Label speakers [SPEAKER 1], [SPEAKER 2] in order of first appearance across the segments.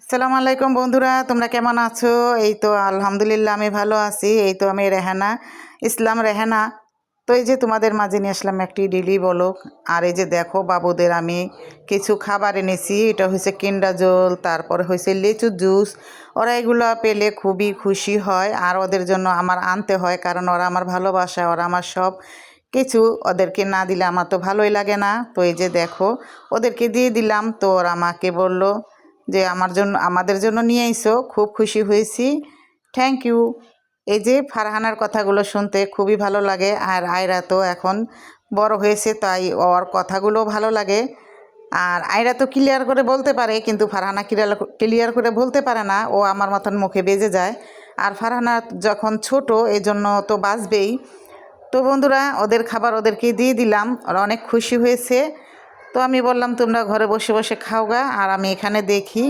[SPEAKER 1] আসসালামু আলাইকুম বন্ধুরা, তোমরা কেমন আছো? এই তো আলহামদুলিল্লাহ আমি ভালো আছি। এই তো আমি রেহানা, ইসলাম রেহানা। তো এই যে তোমাদের মাঝে নিয়ে আসলাম একটি ডেলি বলক আর এই যে দেখো বাবুদের আমি কিছু খাবার এনেছি। এটা হয়েছে কিন্ডা জল, তারপরে হয়েছে লিচু জুস। ওরা এগুলো পেলে খুবই খুশি হয়। আর ওদের জন্য আমার আনতে হয়, কারণ ওরা আমার ভালোবাসা, ওরা আমার সব কিছু। ওদেরকে না দিলে আমার তো ভালোই লাগে না। তো এই যে দেখো, ওদেরকে দিয়ে দিলাম। তো ওরা আমাকে বলল যে আমার জন্য, আমাদের জন্য নিয়ে আইসো। খুব খুশি হয়েছি। থ্যাংক ইউ এই যে ফারহানার কথাগুলো শুনতে খুবই ভালো লাগে আর আয়রা তো এখন বড় হয়েছে, তাই ওর কথাগুলো ভালো লাগে। আর আয়রা তো ক্লিয়ার করে বলতে পারে, কিন্তু ফারহানা ক্লিয়ার ক্লিয়ার করে বলতে পারে না। ও আমার মতন মুখে বেজে যায়। আর ফারহানা যখন ছোট এই জন্য তো বাঁচবেই। তো বন্ধুরা, ওদের খাবার ওদেরকে দিয়ে দিলাম। ওরা অনেক খুশি হয়েছে। তো আমি বললাম, তোমরা ঘরে বসে বসে খাও গা। আর আমি এখানে দেখি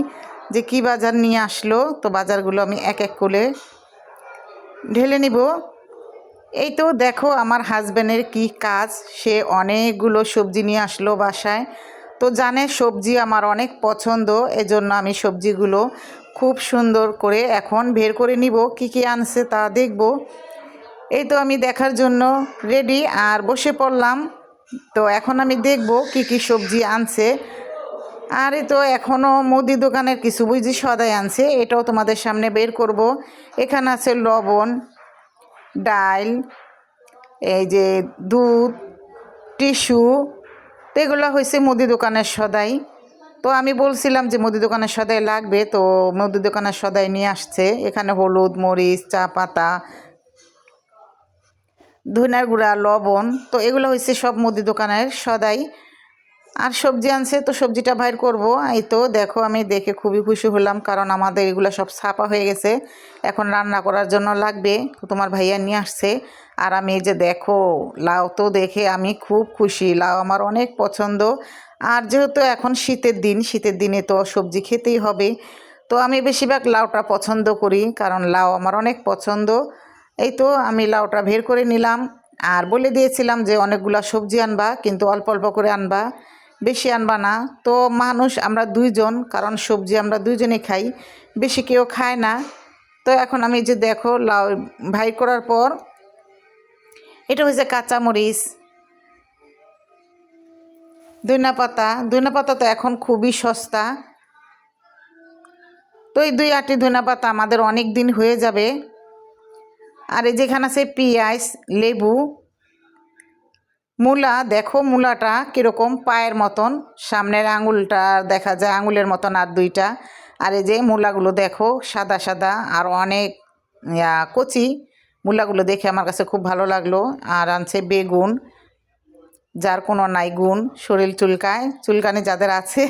[SPEAKER 1] যে কি বাজার নিয়ে আসলো। তো বাজারগুলো আমি এক এক করে ঢেলে নিব। এই তো দেখো আমার হাজব্যান্ডের কি কাজ। সে অনেকগুলো সবজি নিয়ে আসলো বাসায়। তো জানে সবজি আমার অনেক পছন্দ, এজন্য আমি সবজিগুলো খুব সুন্দর করে এখন বের করে নিব। কি কি আনছে তা দেখব। এই তো আমি দেখার জন্য রেডি। আর বসে পড়লাম। তো এখন আমি দেখব কি কি সবজি আনছে। আর তো এখনও মুদি দোকানের কিছু বুঝি সদাই আনছে। এটাও তোমাদের সামনে বের করব। এখানে আছে লবণ ডাল এই যে দুধ, টিস্যু, তো এগুলো হয়েছে মুদি দোকানের সদাই। তো আমি বলছিলাম যে মুদি দোকানের সদাই লাগবে, তো মুদি দোকানের সদাই নিয়ে আসছে। এখানে হলুদ, মরিচ, চা পাতা ধনিয়ার গুঁড়া, লবণ, তো এগুলো হচ্ছে সব মুদি দোকানের সদাই। আর সবজি আনছে, তো সবজিটা বাইর করব। এই তো দেখো, আমি দেখে খুবই খুশি হলাম, কারণ আমাদের এগুলো সব ছাপা হয়ে গেছে। এখন রান্না করার জন্য লাগবে তোমার ভাইয়া নিয়ে আসছে। আর আমি এই যে দেখো, লাউ তো দেখে আমি খুব খুশি, লাউ আমার অনেক পছন্দ। আর যেহেতু এখন শীতের দিন, শীতের দিনে তো সবজি খেতেই হবে, তো আমি বেশিরভাগ লাউটা পছন্দ করি, কারণ লাউ আমার অনেক পছন্দ। এই তো আমি লাউটা বের করে নিলাম। আর বলে দিয়েছিলাম যে অনেকগুলা সবজি আনবা, কিন্তু অল্প অল্প করে আনবা। বেশি আনবা না। তো মানুষ, আমরা দুইজন, কারণ সবজি আমরা দুইজনে খাই, বেশি কেউ খায় না। তো এখন আমি যে দেখো, লাউ ভাই করার পর, এটা হয়েছে কাঁচামরিচ দইনা পাতা। দইনা পাতা তো এখন খুবই সস্তা। তো এই দুই আটি ধনা পাতা আমাদের অনেক দিন হয়ে যাবে। আর এই যেখানে আছে পেঁয়াজ, লেবু, মূলা, দেখো মূলাটা কীরকম পায়ের মতন। সামনের আঙুলটা দেখা যায় আঙুলের মতন আর দুইটা। আর এই যে মূলাগুলো দেখো, সাদা সাদা আর অনেক কচি। মূলাগুলো দেখে আমার কাছে খুব ভালো লাগল। আর আনছে বেগুন, যার কোনো নাই গুণ, শরীর চুলকায়, চুলকানি যাদের আছে।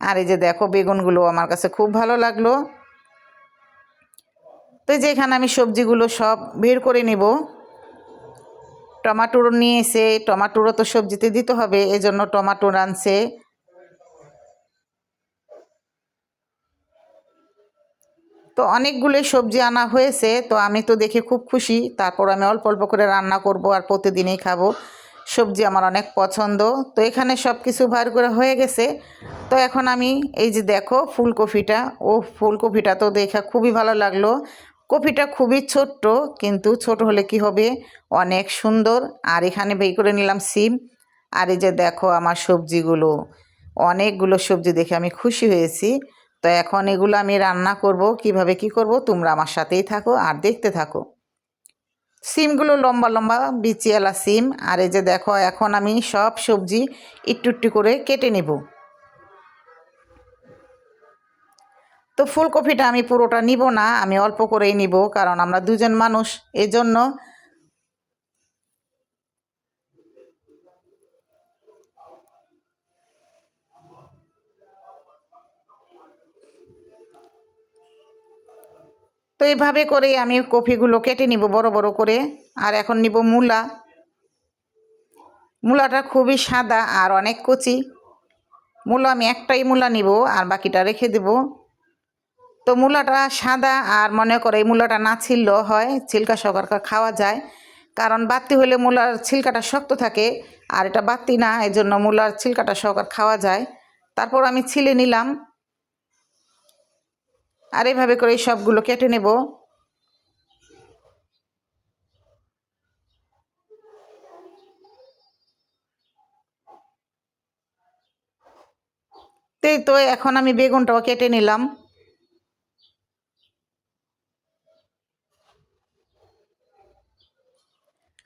[SPEAKER 1] আর এই যে দেখো বেগুনগুলো আমার কাছে খুব ভালো লাগল। তো যে এখানে আমি সবজিগুলো সব বের করে নেব। টমাটোর নিয়ে এসে, টমাটোরও তো সবজিতে দিতে হবে, এজন্য টমাটো আনছে। তো অনেকগুলোই সবজি আনা হয়েছে, তো আমি তো দেখে খুব খুশি। তারপর আমি অল্প অল্প করে রান্না করব আর প্রতিদিনই খাব। সবজি আমার অনেক পছন্দ। তো এখানে সব কিছু বার করে হয়ে গেছে। তো এখন আমি, এই যে দেখো ফুলকপিটা, ও ফুলকপিটা তো দেখা খুবই ভালো লাগল। কপিটা খুবই ছোট্ট, কিন্তু ছোট হলে কি হবে? অনেক সুন্দর। আর এখানে বেই করে নিলাম সিম। আর এই যে দেখো আমার সবজিগুলো। অনেকগুলো সবজি দেখে আমি খুশি হয়েছি। তো এখন এগুলো আমি রান্না করব। কীভাবে কি করব? তোমরা আমার সাথেই থাকো আর দেখতে থাকো। সিমগুলো লম্বা লম্বা বিচিয়ালা সিম। আর এই যে দেখো, এখন আমি সব সবজি একটু একটু করে কেটে নেব। তো ফুলকপিটা আমি পুরোটা নিব না, আমি অল্প করেই নিব, কারণ আমরা দুজন মানুষ এই জন্য তো এইভাবে করে আমি কফিগুলো কেটে নিব বড় বড় করে, আর এখন নিব মূলা। মূলাটা খুবই সাদা আর অনেক কচি। মূলা আমি একটাই মূলা নিব, আর বাকিটা রেখে দেবো। তো মূলাটা সাদা আর মনে করে এই মূলাটা না ছিললেও হয়, ছিলকা সকার খাওয়া যায়। কারণ বাতি হলে মূলার ছিলকাটা শক্ত থাকে আর এটা বাতি না এই জন্য মূলার ছিলকাটা সহকার খাওয়া যায়। তারপর আমি ছিলে নিলাম। আর এইভাবে করে এই সবগুলো কেটে নেব। এই তো এখন আমি বেগুনটাও কেটে নিলাম।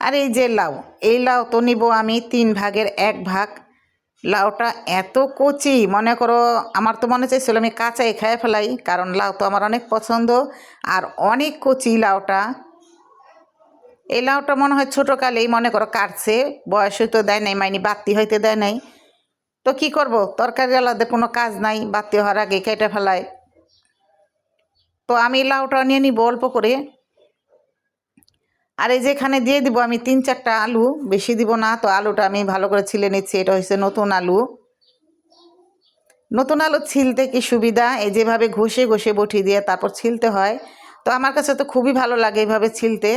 [SPEAKER 1] আর এই যে লাউ, এই লাউ তো নিব আমি তিন ভাগের এক ভাগ। লাউটা এত কচি, মনে করো আমার তো মনে চাইছিল আমি কাঁচাই খেয়ে ফেলাই, কারণ লাউ তো আমার অনেক পছন্দ আর অনেক কচি লাউটা। এই লাউটা মনে হয় ছোটোকালেই মনে করো কাটছে, বয়স হইতে দেয় নাই, মাইনি বাতি হইতে দেয় নাই। তো কি করব তরকারি আলাদা কোনো কাজ নাই, বাতি হওয়ার আগে কেটে ফেলায় তো আমি লাউটা নিয়ে নিব অল্প করে। আর এই যে এখানে দিয়ে দিব আমি তিন চারটা আলু, বেশি দিব না। তো আলুটা আমি ভালো করে ছিলে নিচ্ছি, এটা হচ্ছে নতুন আলু। নতুন আলু ছিলতে কি সুবিধা? এই যেভাবে ঘষে ঘষে বটি দিয়ে তারপর ছিলতে হয়। তো আমার কাছে তো খুবই ভালো লাগে এইভাবে ছিলতে।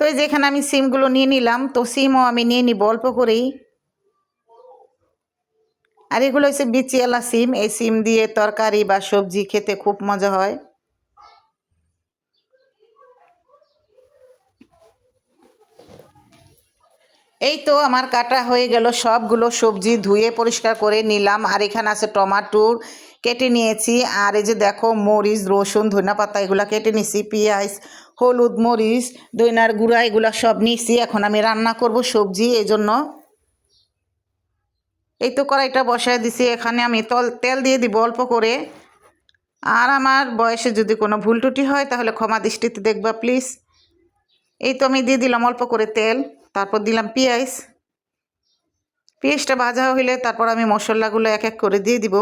[SPEAKER 1] তো এই যেখানে আমি সিমগুলো নিয়ে নিলাম, তো সিমও আমি নিয়ে নিব অল্প করেই। আর এগুলো হচ্ছে বিচিয়ালা সিম, এই সিম দিয়ে তরকারি বা সবজি খেতে খুব মজা হয়। এই তো আমার কাটা হয়ে গেল সবগুলো সবজি, ধুয়ে পরিষ্কার করে নিলাম। আর এখানে আছে টমাটোর কেটে নিয়েছি। আর এই যে দেখো মরিচ, রসুন ধনা পাতা এগুলো কেটে নিয়েছি, পেঁয়াজ হলুদ, মরিচ, দইনার গুঁড়া, এগুলো সব নিছি এখন আমি রান্না করব সবজি এই জন্য এই তো কড়াইটা বসায় দিছি। এখানে আমি তল, তেল দিয়ে দিব অল্প করে। আর আমার বয়সে যদি কোনো ভুল টুটি হয়, তাহলে ক্ষমা দৃষ্টিতে দেখবা, প্লিজ। এই তো আমি দিয়ে দিলাম অল্প করে তেল। তারপর দিলাম পেঁয়াজ। পেঁয়াজটা ভাজা হইলে তারপর আমি মশলাগুলো এক এক করে দিয়ে দিব।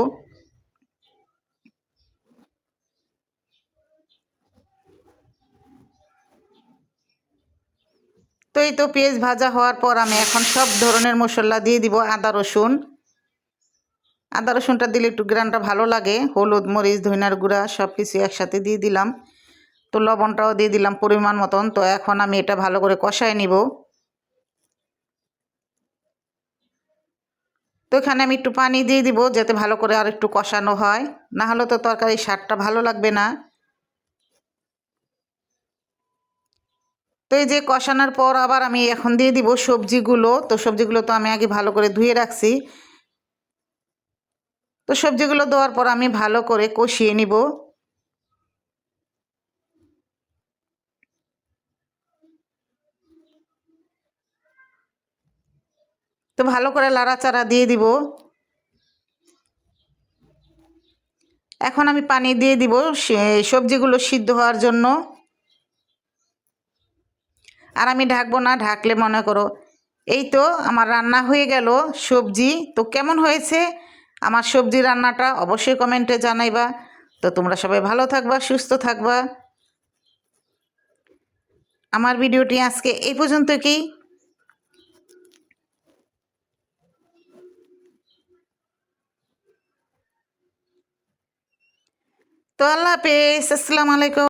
[SPEAKER 1] তো এই তো পেঁয়াজ ভাজা হওয়ার পর আমি এখন সব ধরনের মশলা দিয়ে দিব আদা, রসুন। আদা, রসুনটা দিলে একটু গ্রানটা ভালো লাগে। হলুদ, মরিচ ধইনার গুঁড়া সব কিছু একসাথে দিয়ে দিলাম। তো লবণটাও দিয়ে দিলাম পরিমাণ মতন। তো এখন আমি এটা ভালো করে কষায় নিব। তো এখানে আমি একটু পানি দিয়ে দিব যাতে ভালো করে আর একটু কষানো হয়। না হলে তো তরকারি স্বাদটা ভালো লাগবে না। তো এই যে কষানোর পর আবার আমি এখন দিয়ে দিব সবজিগুলো। তো সবজিগুলো তো আমি আগে ভালো করে ধুয়ে রাখছি। তো সবজিগুলো দেওয়ার পর আমি ভালো করে কষিয়ে নিব। তো ভালো করে লাড়াচাড়া দিয়ে দিব। এখন আমি পানি দিয়ে দিব সবজিগুলো সিদ্ধ হওয়ার জন্য। আর আমি ঢাকবো না, ঢাকলে মনে করো। এই তো আমার রান্না হয়ে গেল, সবজি। তো কেমন হয়েছে? আমার সবজি রান্নাটা অবশ্যই কমেন্টে জানাইবা। তো তোমরা সবাই ভালো থাকবা, সুস্থ থাকবা। আমার ভিডিওটি আজকে এই পর্যন্ত কি তো আল্লাহ হাফেজ, আসসালামু আলাইকুম।